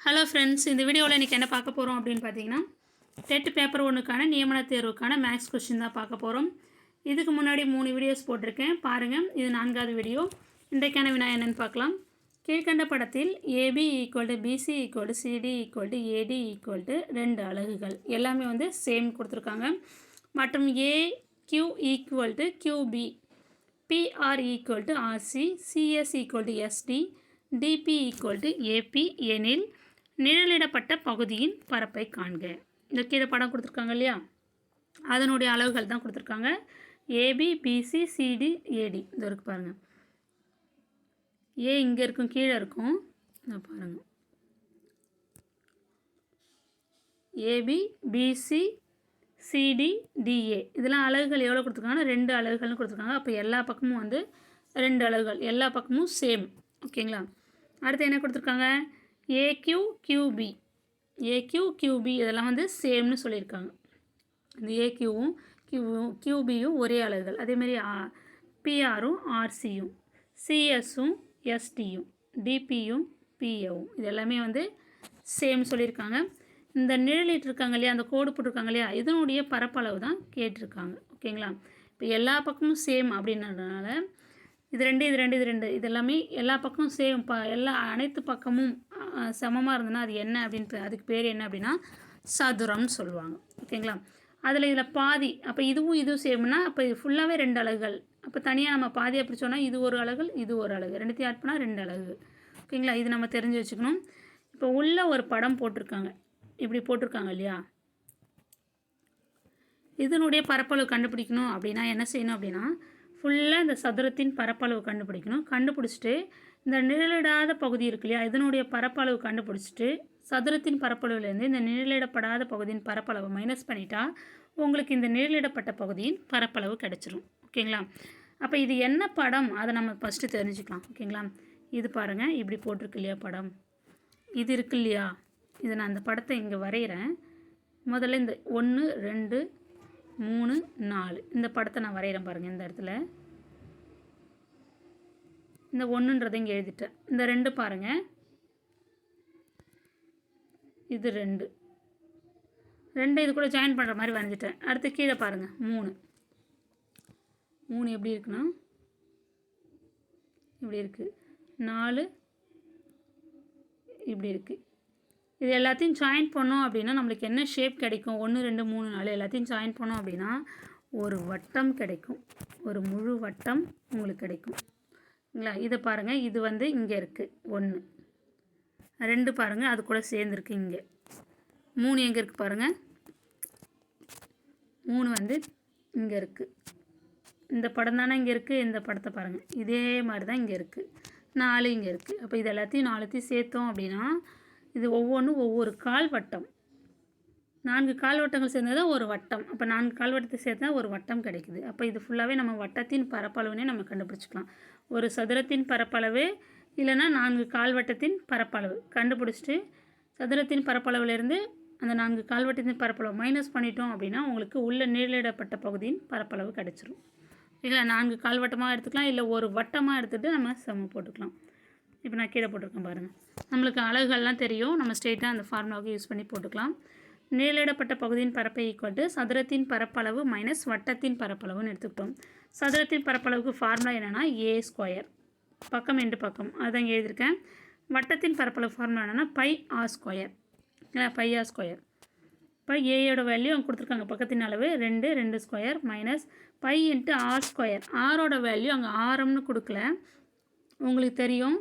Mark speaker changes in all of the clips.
Speaker 1: Hello friends இந்த வீடியோவில் இன்றைக்கி என்ன பார்க்க போகிறோம் அப்படின்னு பார்த்தீங்கன்னா டெட் பேப்பர் ஒன்றுக்கான நியமன தேர்வுக்கான மேக்ஸ் கொஷின் தான் பார்க்க போகிறோம் இதுக்கு முன்னாடி மூணு வீடியோஸ் போட்டிருக்கேன். பாருங்கள் இது நான்காவது வீடியோ இன்றைக்கான வினா என்னென்னு பார்க்கலாம். கீழ்கண்ட படத்தில் AB equal to BC equal to CD equal to AD equal to ரெண்டு அலகுகள். எல்லாமே வந்து சேம் கொடுத்துருக்காங்க. மற்றும் A Q equal to QB PR equal to RC CS equal to SD DP equal to AB எனில் நிழலிடப்பட்ட பகுதியின் பரப்பை காண்க. இந்த கீழே படம் கொடுத்துருக்காங்க இல்லையா? அதனுடைய அளவுகள் தான் கொடுத்துருக்காங்க. ஏபி பிசி சிடி ஏடி இந்த இருக்கு பாருங்கள் ஏ இங்கே இருக்கும் கீழே இருக்கும். இதை பாருங்கள் ஏபி பிசி சிடி டிஏ இதெல்லாம் அலகுகள் எவ்வளோ கொடுத்துருக்காங்கன்னா? ரெண்டு அலகுகள்னு கொடுத்துருக்காங்க. அப்போ எல்லா பக்கமும் வந்து ரெண்டு அளவுகள் எல்லா பக்கமும் சேம் ஓகேங்களா அடுத்து என்ன கொடுத்துருக்காங்க? ஏக்யூ கியூபி ஏக்யூ கியூபி இதெல்லாம் வந்து சேம்னு சொல்லியிருக்காங்க. இந்த ஏக்யூவும் கியூவும் கியூபியும் ஒரே அளவுகள் அதேமாரி பிஆரும் ஆர்சியும் சிஎஸும் எஸ்டியும் டிபியும் பிஏவும் இது எல்லாமே வந்து சேம் சொல்லியிருக்காங்க. இந்த நிழலிட்டு இருக்காங்க இல்லையா அந்த கோடு போட்டிருக்காங்க இல்லையா இதனுடைய பரப்பளவு தான் கேட்டிருக்காங்க. ஓகேங்களா? இப்போ எல்லா பக்கமும் சேம் அப்படின்றதுனால இது ரெண்டு இது ரெண்டு இது ரெண்டு. இது எல்லாமே எல்லா பக்கமும் சேம் ப எல்லா அனைத்து பக்கமும் சமமாக இருந்ததுன்னா அது என்ன அப்படின்னு அதுக்கு பேர் என்ன அப்படின்னா சதுரம்னு சொல்லுவாங்க. ஓகேங்களா? அதில் இதில் பாதி அப்போ இதுவும் இதுவும் சேம்னா அப்போ இது ஃபுல்லாகவே ரெண்டு அலகுகள். அப்போ தனியாக நம்ம பாதியாக பிரிச்சோன்னா இது ஒரு அழகு இது ஒரு அலகு. ரெண்டுத்தையும் ஆட் பண்ணால் ரெண்டு அலகு. ஓகேங்களா? இது நம்ம தெரிஞ்சு வச்சுக்கணும். இப்போ உள்ள ஒரு படம் போட்டிருக்காங்க. இப்படி போட்டிருக்காங்க இல்லையா? இதனுடைய பரப்பளவு கண்டுபிடிக்கணும் அப்படின்னா என்ன செய்யணும் அப்படின்னா ஃபுல்லாக இந்த சதுரத்தின் பரப்பளவு கண்டுபிடிக்கணும். கண்டுபிடிச்சிட்டு இந்த நிழலிடாத பகுதி இருக்கு இல்லையா இதனுடைய பரப்பளவு கண்டுபிடிச்சிட்டு சதுரத்தின் பரப்பளவுலேருந்து இந்த நிழலிடப்படாத பகுதியின் பரப்பளவை மைனஸ் பண்ணிட்டா உங்களுக்கு இந்த நிழலிடப்பட்ட பகுதியின் பரப்பளவு கிடச்சிரும். ஓகேங்களா? அப்போ இது என்ன படம்? அதை நம்ம ஃபஸ்ட்டு தெரிஞ்சுக்கலாம். ஓகேங்களா? இது பாருங்கள் இப்படி போட்டிருக்கு இல்லையா படம்? இது இருக்கு இல்லையா? இது நான் அந்த படத்தை இங்கே வரைகிறேன் முதல்ல இந்த ஒன்று ரெண்டு மூணு நாலு. இந்த படத்தை நான் வரைகிறேன் பாருங்கள் இந்த இடத்துல. இந்த ஒன்றுன்றதை இங்கே எழுதிட்டேன். இந்த ரெண்டு பாருங்கள் இது ரெண்டு. ரெண்டு இது கூட ஜாயின் பண்ணுற மாதிரி வரைஞ்சிட்டேன். அடுத்து கீழே பாருங்கள் மூணு. மூணு எப்படி இருக்குன்னா? இப்படி இருக்குது நாலு இப்படி இருக்குது இது எல்லாத்தையும் ஜாயின் பண்ணோம் அப்படின்னா நம்மளுக்கு என்ன ஷேப் கிடைக்கும்? ஒன்று ரெண்டு மூணு நாலு எல்லாத்தையும் ஜாயின் பண்ணோம் அப்படின்னா ஒரு வட்டம் கிடைக்கும். ஒரு முழு வட்டம் உங்களுக்கு கிடைக்கும். இல்லைங்களா இதை பாருங்கள் இது வந்து இங்கே இருக்குது ஒன்று ரெண்டு பாருங்கள் அது கூட சேர்ந்துருக்கு இங்கே. மூணு எங்கே இருக்குது பாருங்கள் மூணு வந்து இங்கே இருக்குது இந்த படம் தானே இங்கே இருக்குது இந்த படத்தை பாருங்கள் இதே மாதிரி தான் இங்கே இருக்குது நாலு இங்கே இருக்குது அப்போ இது எல்லாத்தையும் நாலுத்தையும் சேர்த்தோம் அப்படின்னா இது ஒவ்வொன்றும் ஒவ்வொரு கால் வட்டம் நான்கு கால் வட்டங்கள் சேர்ந்தது ஒரு வட்டம். அப்போ நான்கு கால்வட்டத்தை சேர்த்தா ஒரு வட்டம் கிடைக்குது. அப்போ இது ஃபுல்லாகவே நம்ம வட்டத்தின் பரப்பளவுனே நம்ம கண்டுபிடிச்சிக்கலாம். ஒரு சதுரத்தின் பரப்பளவு இல்லைன்னா நான்கு கால்வட்டத்தின் பரப்பளவு. கண்டுபிடிச்சிட்டு சதுரத்தின் பரப்பளவுலேருந்து அந்த நான்கு கால்வட்டத்தின் பரப்பளவு மைனஸ் பண்ணிட்டோம் அப்படின்னா உங்களுக்கு உள்ள நீரிலிடப்பட்ட பகுதியின் பரப்பளவு கிடச்சிரும். இல்லை நான்கு கால்வட்டமாக எடுத்துக்கலாம் இல்லை ஒரு வட்டமாக எடுத்துகிட்டு நம்ம செம போட்டுக்கலாம். இப்போ நான் கீழே போட்டிருக்கேன் பாருங்கள் நம்மளுக்கு அழகுகள்லாம் தெரியும். நம்ம ஸ்ட்ரெயிட்டாக அந்த ஃபார்முலாவுக்கு யூஸ் பண்ணி போட்டுக்கலாம். நேரிடப்பட்ட பகுதியின் பரப்பை ஈக்குவல் சதுரத்தின் பரப்பளவு மைனஸ் வட்டத்தின் பரப்பளவுன்னு எடுத்துக்கிட்டோம். சதுரத்தின் பரப்பளவுக்கு ஃபார்முலா என்னென்னா ஏ ஸ்கொயர் பக்கம் ரெண்டு பக்கம். அதான் இங்கே எழுதியிருக்கேன். வட்டத்தின் பரப்பளவு ஃபார்முலா என்னென்னா பை ஆர் ஸ்கொயர் இல்லை பை ஆர் ஸ்கொயர் இப்போ ஏயோட வேல்யூ அவங்க கொடுத்துருக்காங்க. பக்கத்தின் அளவு ரெண்டு ரெண்டு square minus pi into r square ஆரோட வேல்யூ அங்கே ஆரம்னு கொடுக்கல. உங்களுக்கு தெரியும்.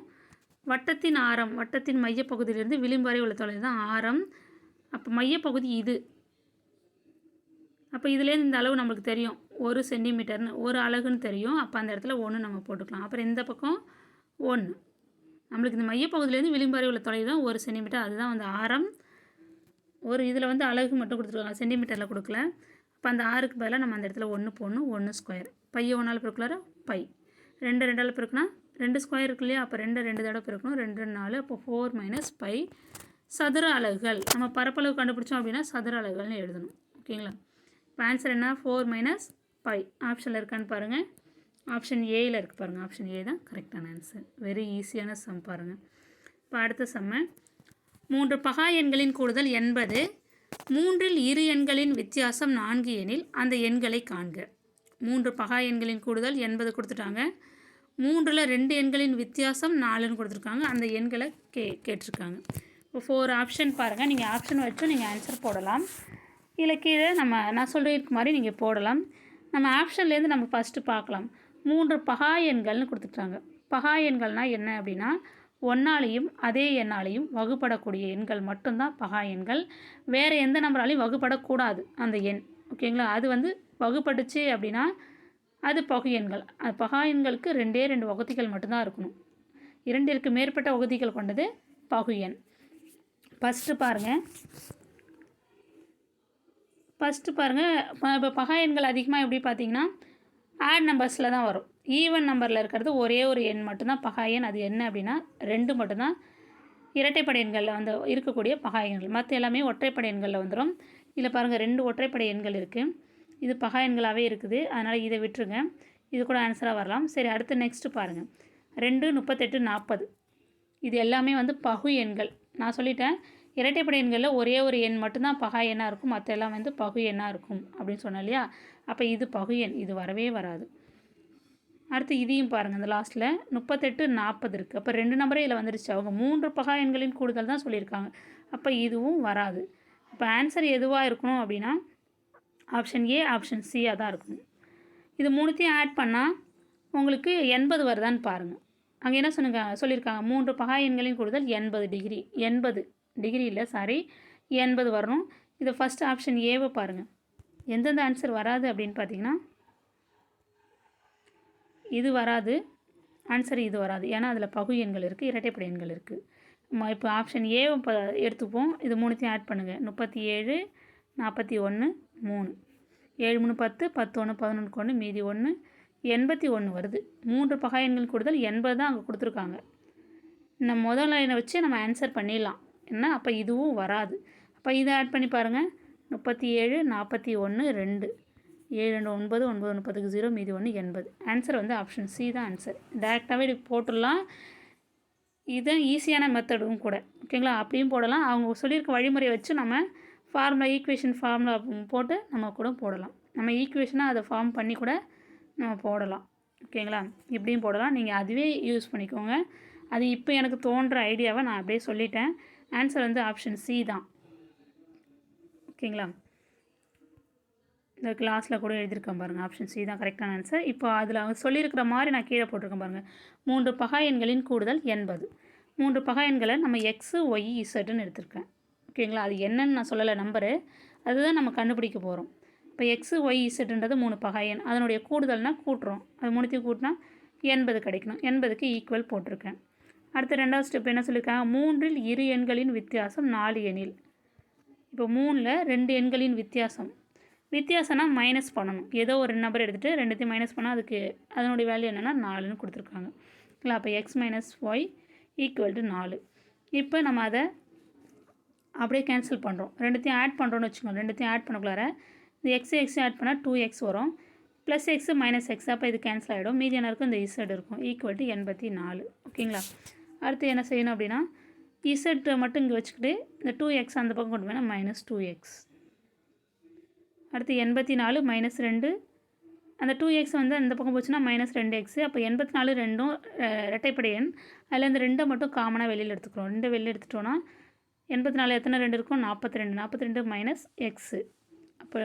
Speaker 1: வட்டத்தின் ஆரம் வட்டத்தின் மையப்பகுதியிலிருந்து விளிம்பு வரை உள்ள தொலைவு தான் ஆரம். அப்போ மையப்பகுதி இது. அப்போ இதுலேருந்து இந்த அளவு நம்மளுக்கு தெரியும். ஒரு சென்டிமீட்டர்னு ஒரு அலகுன்னு தெரியும். அப்போ அந்த இடத்துல ஒன்று நம்ம போட்டுக்கலாம். அப்புறம் இந்த பக்கம் ஒன்று நம்மளுக்கு இந்த மையப்பகுதியிலேருந்து விளிம்பு வரை உள்ள தொலைவு தான் ஒரு சென்டிமீட்டர். அதுதான் வந்து ஆரம். ஒரு இதில் வந்து அலகு மட்டும் கொடுத்துருக்காங்க. சென்டிமீட்டரில் கொடுக்கல. அப்போ அந்த ஆறுக்கு பதிலாக நம்ம அந்த இடத்துல ஒன்று போடணும். ஒன்று ஸ்கொயர். பைய ஒன்றால் பெருக்குள்ளார பை. ரெண்டு ரெண்டால் பெருக்குனா? ரெண்டு ஸ்கொயர் இருக்கு இல்லையா? அப்போ ரெண்டு ரெண்டு தடவை பிறக்கணும் ரெண்டு நாலு. அப்போ ஃபோர் மைனஸ் பை சதுர அலகுகள். நம்ம பரப்பளவு கண்டுபிடிச்சோம் அப்படின்னா சதுர அலகுகள்னு எழுதணும். ஓகேங்களா? இப்போ ஆன்சர் என்ன? ஃபோர் மைனஸ் பை ஆப்ஷனில் இருக்கான்னு பாருங்கள் ஆப்ஷன் ஏயில் இருக்குது பாருங்கள் ஆப்ஷன் ஏ தான் கரெக்டான ஆன்சர் வெரி ஈஸியான சம் பாருங்கள் இப்போ அடுத்த செம்ம மூன்று பகா எண்களின் கூடுதல் எண்பது மூன்றில் இரு எண்களின் வித்தியாசம் நான்கு எனில் அந்த எண்களை காண்க. மூன்று பகா எண்களின் கூடுதல் எண்பது கொடுத்துட்டாங்க. மூன்றில் ரெண்டு எண்களின் வித்தியாசம் நாலுன்னு கொடுத்துருக்காங்க. அந்த எண்களை கே கேட்டிருக்காங்க. இப்போ ஃபோர் ஆப்ஷன் பாருங்கள் நீங்கள் ஆப்ஷன் வச்சும் நீங்கள் ஆன்சர் போடலாம். இல்லை கீழே நம்ம நான் சொல்லியிருக்க மாதிரி நீங்கள் போடலாம். நம்ம ஆப்ஷன்லேருந்து நம்ம ஃபஸ்ட்டு பார்க்கலாம். மூன்று பகா எண்கள்னு கொடுத்துட்டாங்க பகா எண்கள்னால் என்ன அப்படின்னா ஒன்னாலையும் அதே எண்ணாலையும் வகுப்படக்கூடிய எண்கள் மட்டும்தான் பகா எண்கள். வேறு எந்த நம்பராலையும் வகுப்படக்கூடாது அந்த எண். ஓகேங்களா? அது வந்து வகுப்பட்டுச்சு அப்படின்னா அது பகு அது பகாயன்களுக்கு ரெண்டே ரெண்டு வகுதிகள் மட்டும்தான் இருக்கணும். இரண்டிற்கு மேற்பட்ட வகுதிகள் கொண்டது பகுயன். ஃபஸ்ட்டு பாருங்கள் ஃபஸ்ட்டு பாருங்கள் இப்போ பகாயன்கள் அதிகமாக எப்படி பார்த்தீங்கன்னா ஆட் நம்பர்ஸில் தான் வரும். ஈவன் நம்பரில் இருக்கிறது ஒரே ஒரு எண் மட்டும்தான் பகாயன். அது என்ன அப்படின்னா ரெண்டு மட்டும்தான் இரட்டைப்படை எண்களில் வந்து இருக்கக்கூடிய பகாயன்கள். மற்ற எல்லாமே ஒற்றைப்படை எண்களில் வந்துடும் இதில் பாருங்கள் ரெண்டு ஒற்றைப்படை எண்கள் இருக்குது இது பகா எண்களாகவே இருக்குது. அதனால் இதை விட்டுருங்க. இது கூட ஆன்சராக வரலாம். சரி அடுத்து நெக்ஸ்ட்டு பாருங்கள் ரெண்டு முப்பத்தெட்டு நாற்பது இது எல்லாமே வந்து பகு எண்கள். நான் சொல்லிட்டேன். இரட்டைப்படை எண்களில் ஒரே ஒரு எண் மட்டும்தான் பகா எண்ணாக இருக்கும். மற்ற எல்லாம் வந்து பகு எண்ணாக இருக்கும் அப்படின்னு சொன்னேன் இல்லையா? அப்போ இது பகு எண். இது வரவே வராது. அடுத்து இதையும் பாருங்கள் இந்த லாஸ்ட்டில் முப்பத்தெட்டு நாற்பது இருக்குது அப்போ ரெண்டு நம்பரே இதில் வந்துருச்சு. அவங்க மூன்று பகா எண்களின் கூடுதல் தான் சொல்லியிருக்காங்க. அப்போ இதுவும் வராது. இப்போ ஆன்சர் எதுவாக இருக்கணும் அப்படின்னா ஆப்ஷன் ஏ ஆப்ஷன் சியாக தான் இருக்கும். இது மூணுத்தையும் ஆட் பண்ணால் உங்களுக்கு எண்பது வருதான்னு பாருங்கள் அங்கே என்ன சொன்னாங்க சொல்லியிருக்காங்க மூன்று பகா எண்களின் கூடுதல் எண்பது டிகிரி எண்பது டிகிரி இல்லை சாரி எண்பது வரணும். இதை ஃபஸ்ட் ஆப்ஷன் ஏவை பாருங்கள் எந்தெந்த ஆன்சர் வராது அப்படின்னு பார்த்தீங்கன்னா இது வராது ஆன்சர் இது வராது. ஏன்னா அதில் பகு எண்கள் இருக்குது இரட்டைப்படை எண்கள் இருக்குது இப்போ ஆப்ஷன் ஏவை இப்போ எடுத்துப்போம். இது மூணுத்தையும் ஆட் பண்ணுங்கள் முப்பத்தி ஏழு நாற்பத்தி ஒன்று மூணு. ஏழு மூணு பத்து பத்து ஒன்று பதினொன்று ஒன்று மீதி ஒன்று எண்பத்தி ஒன்று வருது. மூன்று பகா எண்கள் கூடுதல் எண்பது தான் அங்கே கொடுத்துருக்காங்க. நம்ம முதல் லைனை வச்சு நம்ம ஆன்சர் பண்ணிடலாம். என்ன? அப்போ இதுவும் வராது. அப்போ இதை ஆட் பண்ணி பாருங்கள் முப்பத்தி ஏழு நாற்பத்தி ஒன்று ரெண்டு. ஏழு ரெண்டு ஒன்பது ஒன்பது ஒன்று பத்துக்கு ஜீரோ மீதி ஒன்று எண்பது. ஆன்சர் வந்து ஆப்ஷன் சி தான் ஆன்சர் டேரெக்டாகவே இது போட்டுடலாம் இதுதான் ஈஸியான மெத்தடும் கூட. ஓகேங்களா அப்படியும் போடலாம். அவங்க சொல்லியிருக்க வழிமுறையை வச்சு நம்ம ஃபார்முலா ஈக்குவேஷன் ஃபார்முலா போட்டு நம்ம கூட போடலாம். நம்ம ஈக்குவேஷனாக அதை ஃபார்ம் பண்ணி கூட நம்ம போடலாம். ஓகேங்களா? இப்படியும் போடலாம். நீங்கள் அதுவே யூஸ் பண்ணிக்கோங்க. அது இப்போ எனக்கு தோன்ற ஐடியாவை நான் அப்படியே சொல்லிட்டேன். ஆன்சர் வந்து ஆப்ஷன் சி தான். ஓகேங்களா? இந்த கிளாஸில் கூட எழுதியிருக்கேன் பாருங்கள் ஆப்ஷன் சி தான் கரெக்டான ஆன்சர் இப்போ அதில் அவங்க சொல்லியிருக்கிற மாதிரி நான் கீழே போட்டிருக்கேன் பாருங்கள் மூன்று பகா எண்களின் கூடுதல் எண்பது மூன்று பகா எண்களை நம்ம எக்ஸு ஒய் இசட்டுன்னு எடுத்திருக்கேன். ஓகேங்களா அது என்னன்னு நான் சொல்லலை நம்பரு. அதுதான் நம்ம கண்டுபிடிக்க போகிறோம் இப்போ எக்ஸு ஒய் இசட்டுன்றது மூணு பகா. எண் அதனுடைய கூடுதல்னால் கூட்டுறோம். அது மூணுத்தையும் கூட்டினா எண்பது கிடைக்கணும். எண்பதுக்கு ஈக்குவல் போட்டிருக்கேன். அடுத்த ரெண்டாவது ஸ்டெப் என்ன சொல்லியிருக்காங்க? மூன்றில் இரு எண்களின் வித்தியாசம் நாலு எண்ணில். இப்போ மூணில் ரெண்டு எண்களின் வித்தியாசம். வித்தியாசம்னா மைனஸ் பண்ணணும். ஏதோ ஒரு நம்பர் எடுத்துகிட்டு ரெண்டுத்தையும் மைனஸ் பண்ணால் அதுக்கு அதனுடைய வேல்யூ என்னென்னா நாலுன்னு கொடுத்துருக்காங்க. இல்லை அப்போ X minus Y equal to நாலு. இப்போ நம்ம அதை அப்படியே கேன்சல் பண்ணுறோம் ரெண்டுத்தையும் ஆட் பண்ணுறோன்னு வச்சுக்கோங்க. ரெண்டுத்தையும் ஆட் பண்ணக்குள்ளார இந்த எக்ஸ் எக்ஸ் ஆட் பண்ணால் டூ எக்ஸ் வரும். ப்ளஸ் எக்ஸு மைனஸ் எக்ஸ் அப்போ இது கேன்சல் ஆகிடும் மீதி என்ன இருக்கும் இந்த இசட் இருக்கும். ஈக்குவல் டு எண்பத்தி நாலு ஓகேங்களா அடுத்து என்ன செய்யணும் அப்படின்னா இசட் மட்டும் இங்கே வச்சுக்கிட்டு இந்த டூ எக்ஸ் அந்த பக்கம் கொண்டு போனால் மைனஸ் டூ எக்ஸ் அடுத்து எண்பத்தி நாலு மைனஸ் ரெண்டு. அந்த டூ எக்ஸ் வந்து அந்த பக்கம் போச்சுன்னா மைனஸ் ரெண்டு எக்ஸு அப்போ எண்பத்தி நாலு ரெண்டும் இரட்டைப்படை எண். அதில் இந்த ரெண்டை மட்டும் காமனாக வெளியில் எடுத்துக்கிறோம். ரெண்டு வெளியில் எடுத்துட்டோன்னா எண்பத்தி நாலு எத்தனை ரெண்டு இருக்கும்? நாற்பத்தி ரெண்டு நாற்பத்தி ரெண்டு மைனஸ் எக்ஸு அப்போ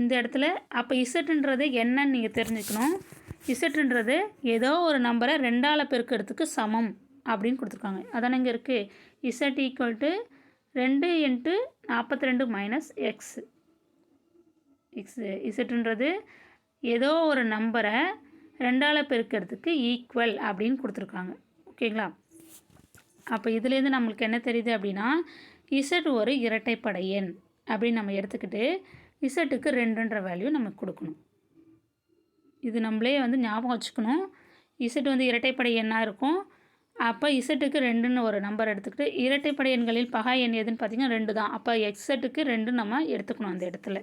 Speaker 1: இந்த இடத்துல அப்போ இசட்டுன்றது என்னன்னு நீங்கள் தெரிஞ்சுக்கணும். இசட்டுன்றது ஏதோ ஒரு நம்பரை ரெண்டால் பெருக்கிறதுக்கு சமம் அப்படின்னு கொடுத்துருக்காங்க. அதானே இங்கே இருக்குது இசட் ஈக்குவல் டு ரெண்டு இன்ட்டு நாற்பத்தி ரெண்டு மைனஸ் எக்ஸ் எக்ஸ் இசட்டுன்றது ஏதோ ஒரு நம்பரை ரெண்டால் பெருக்கிறதுக்கு ஈக்குவல் அப்படின்னு கொடுத்துருக்காங்க. ஓகேங்களா அப்போ இதுலேருந்து நம்மளுக்கு என்ன தெரியுது அப்படின்னா இசட் ஒரு இரட்டைப்படை எண் அப்படின்னு நம்ம எடுத்துக்கிட்டு இசட்டுக்கு ரெண்டுன்ற வேல்யூ நம்ம கொடுக்கணும். இது நம்மளே வந்து ஞாபகம் வச்சுக்கணும். இசட் வந்து இரட்டைப்படை எண்ணாக இருக்கும். அப்போ இசட்டுக்கு ரெண்டுன்னு ஒரு நம்பர் எடுத்துக்கிட்டு இரட்டைப்படை எண்களில் பகா எண் எதுன்னு பார்த்தீங்கன்னா ரெண்டு தான். அப்போ எக்ஸட்டுக்கு ரெண்டு நம்ம எடுத்துக்கணும் அந்த இடத்துல.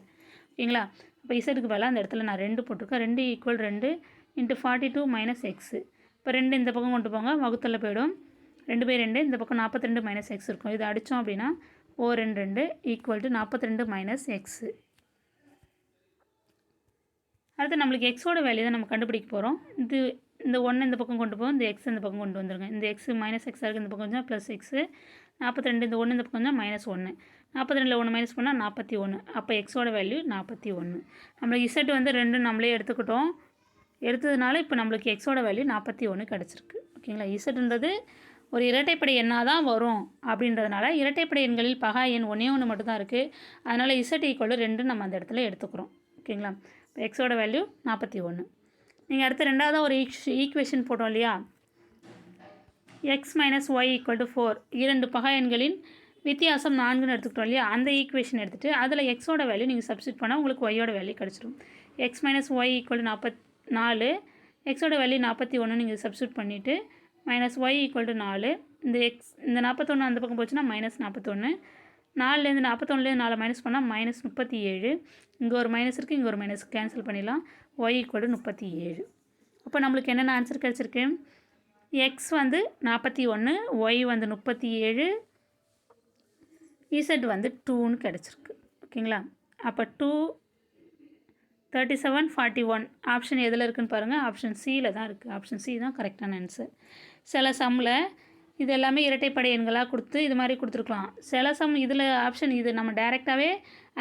Speaker 1: ஓகேங்களா அப்போ இசட்டுக்கு பதிலாக அந்த இடத்துல நான் ரெண்டு போட்டிருக்கேன். ரெண்டு ஈக்குவல் ரெண்டு into forty two minus X இப்போ ரெண்டு இந்த பக்கம் கொண்டு போங்க வகுத்தில் போயிடும். ரெண்டு பை ரெண்டு இந்த பக்கம் நாற்பத்தி ரெண்டு மைனஸ் எக்ஸ் இருக்கும். இது அடித்தோம் அப்படின்னா ஓ ரெண்டு ரெண்டு ஈக்குவல் டு நாற்பத்தி ரெண்டு மைனஸ் எக்ஸு அடுத்து நம்மளுக்கு எக்ஸோட வேல்யூ தான் நம்ம கண்டுபிடிக்க போகிறோம் இது இந்த ஒன்று இந்த பக்கம் கொண்டு போகும் இந்த எக்ஸ் இந்த பக்கம் கொண்டு வந்துருங்க. இந்த எக்ஸ் மைனஸ் எக்ஸாக இருக்குது இந்த பக்கம் கொஞ்சம் ப்ளஸ் எக்ஸு நாற்பத்தி ரெண்டு இந்த ஒன்று இந்த பக்கம் கொஞ்சம் மைனஸ் ஒன்று நாற்பத்தி ரெண்டில் ஒன்று மைனஸ் பண்ணால் நாற்பத்தி ஒன்று அப்போ எக்ஸோட வேல்யூ நாற்பத்தி ஒன்று நம்மளுக்கு இசட் வந்து ரெண்டு நம்மளே எடுத்துக்கிட்டோம். எடுத்ததுனால இப்போ நம்மளுக்கு எக்ஸோட வேல்யூ நாற்பத்தி ஒன்று கிடச்சிருக்கு. ஓகேங்களா? இசட்ன்றது ஒரு இரட்டைப்படை எண்ணாக தான் வரும் அப்படின்றதுனால இரட்டைப்படை எண்களில் பகா எண் ஒன்றே ஒன்று மட்டும்தான் இருக்குது அதனால் இசட் ஈக்குவல் ரெண்டு நம்ம அந்த இடத்துல எடுத்துக்கிறோம். ஓகேங்களா? இப்போ எக்ஸோட வேல்யூ நாற்பத்தி ஒன்று நீங்கள் அடுத்து ரெண்டாவது ஒரு ஈக்குவேஷன் போட்டோம் இல்லையா? X minus Y equal to four இரண்டு பகா எண்களின் வித்தியாசம் நான்குன்னு எடுத்துக்கிட்டோம் இல்லையா? அந்த ஈக்குவேஷன் எடுத்துகிட்டு அதில் எக்ஸோட வேல்யூ நீங்கள் சப்ஸ்டியூட் பண்ணால் உங்களுக்கு ஒய்யோட வேல்யூ கிடச்சிடும். எக்ஸ் மைனஸ் ஒய் ஈக்குவல் நாற்பத் நாலு. எக்ஸோட வேல்யூ நாற்பத்தி ஒன்று நீங்கள் சப்ஸ்டியூட் பண்ணிவிட்டு மைனஸ் ஒய் ஈக்குவல் டு நாலு. இந்த எக்ஸ் இந்த நாற்பத்தொன்று அந்த பக்கம் போச்சுன்னா மைனஸ் நாற்பத்தொன்று நாலுலேருந்து நாற்பத்தொன்னுலேருந்து நாலு மைனஸ் பண்ணால் மைனஸ் முப்பத்தி ஏழு இங்கே ஒரு மைனஸ் இருக்குது இங்கே ஒரு மைனஸ் கேன்சல் பண்ணிடலாம். ஒய் ஈக்குவல் டு முப்பத்தி ஏழு அப்போ நம்மளுக்கு என்னென்ன ஆன்சர் கிடச்சிருக்கு? எக்ஸ் வந்து நாற்பத்தி ஒன்று ஒய் வந்து முப்பத்தி ஏழு இசட் வந்து டூன்னு கிடச்சிருக்கு. ஓகேங்களா? அப்போ two thirty seven forty one option எதில் இருக்குன்னு பாருங்கள் ஆப்ஷன் சியில் தான் இருக்குது ஆப்ஷன் சி தான் கரெக்டான ஆன்சர் சில சம்மில் இது எல்லாமே இரட்டைப்படை எண்களாக கொடுத்து இது மாதிரி கொடுத்துருக்கலாம். சில சம் இதில் ஆப்ஷன் இது நம்ம டேரெக்டாகவே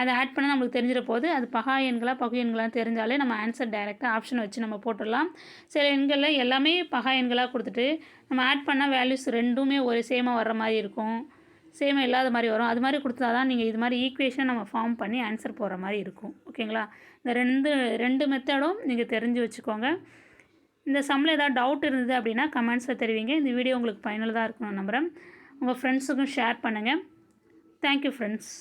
Speaker 1: அதை ஆட் பண்ணால் நம்மளுக்கு தெரிஞ்சிட போது அது பகா எண்களாக பகு எண்களாக தெரிஞ்சாலே நம்ம ஆன்சர் டேரெக்டாக ஆப்ஷன் வச்சு நம்ம போட்டுடலாம். சில எண்களில் எல்லாமே பகா எண்களாக கொடுத்துட்டு நம்ம ஆட் பண்ணால் வேல்யூஸ் ரெண்டுமே ஒரு சேமாக வர்ற மாதிரி இருக்கும். சேம் இல்லாத மாதிரி வரும். அது மாதிரி கொடுத்தா தான் நீங்கள் இது மாதிரி ஈக்குவேஷன் நம்ம ஃபார்ம் பண்ணி ஆன்சர் போகிற மாதிரி இருக்கும். ஓகேங்களா இந்த ரெண்டு ரெண்டு மெத்தடும் நீங்கள் தெரிஞ்சு வச்சுக்கோங்க. இந்த சம்மில் ஏதாவது டவுட் இருந்தது அப்படின்னா கமெண்ட்ஸில் தெரிவிங்க. இந்த வீடியோ உங்களுக்கு பயனுள்ளதாக இருக்கணும் நம்புகிறேன் உங்கள் ஃப்ரெண்ட்ஸுக்கும் ஷேர் பண்ணுங்கள் தேங்க்யூ ஃப்ரெண்ட்ஸ்